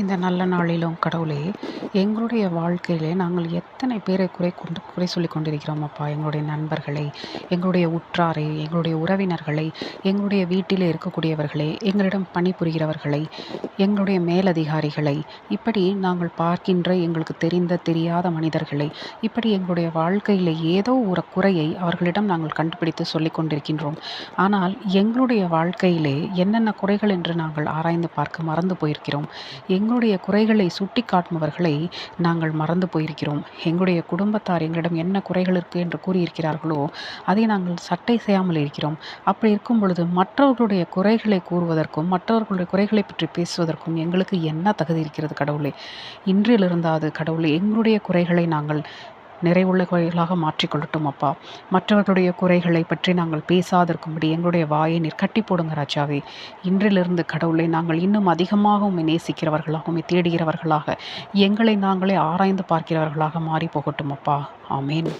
இந்த நல்ல நாளிலும் கடவுளே எங்களுடைய வாழ்க்கையிலே நாங்கள் எத்தனை பேரை குறை கொண்டு குறை சொல்லி கொண்டிருக்கிறோம் அப்பா? எங்களுடைய நண்பர்களை எங்களுடைய உற்றாரை எங்களுடைய உறவினர்களை எங்களுடைய வீட்டில் இருக்கக்கூடியவர்களே எங்களிடம் பணிபுரிகிறவர்களை எங்களுடைய மேலதிகாரிகளை இப்படி நாங்கள் பார்க்கின்ற எங்களுக்கு தெரிந்த தெரியாத மனிதர்களை இப்படி எங்களுடைய வாழ்க்கையில் ஏதோ ஒரு குறையை அவர்களிடம் நாங்கள் கண்டுபிடித்து சொல்லி கொண்டிருக்கின்றோம். ஆனால் எங்களுடைய வாழ்க்கையிலே என்னென்ன குறைகள் என்று நாங்கள் ஆராய்ந்து பார்க்க மறந்து போயிருக்கிறோம். எங் எங்களுடைய குறைகளை சுட்டி காட்டுபவர்களை நாங்கள் மறந்து போயிருக்கிறோம். எங்களுடைய குடும்பத்தார் எங்களிடம் என்ன குறைகள் இருக்குது என்று கூறியிருக்கிறார்களோ அதை நாங்கள் சட்டை செய்யாமல் இருக்கிறோம். அப்படி இருக்கும் பொழுது மற்றவர்களுடைய குறைகளை கூறுவதற்கும் மற்றவர்களுடைய குறைகளை பற்றி பேசுவதற்கும் எங்களுக்கு என்ன தகுதி இருக்கிறது கடவுளே? இன்றிலிருந்தாவது கடவுளே எங்களுடைய குறைகளை நாங்கள் நிறைவுள்ள குறைகளாக மாற்றிக்கொள்ளட்டும் அப்பா. மற்றவர்களுடைய குறைகளை பற்றி நாங்கள் பேசாதிருக்கும்படி எங்களுடைய வாயை நீர் கட்டி போடுங்க ராஜாவே. இன்றிலிருந்து கடவுளை நாங்கள் இன்னும் அதிகமாக உண்மை நேசிக்கிறவர்களாக உண்மை தேடுகிறவர்களாக எங்களை நாங்களே ஆராய்ந்து பார்க்கிறவர்களாக மாறி போகட்டும் அப்பா. ஆமேன்.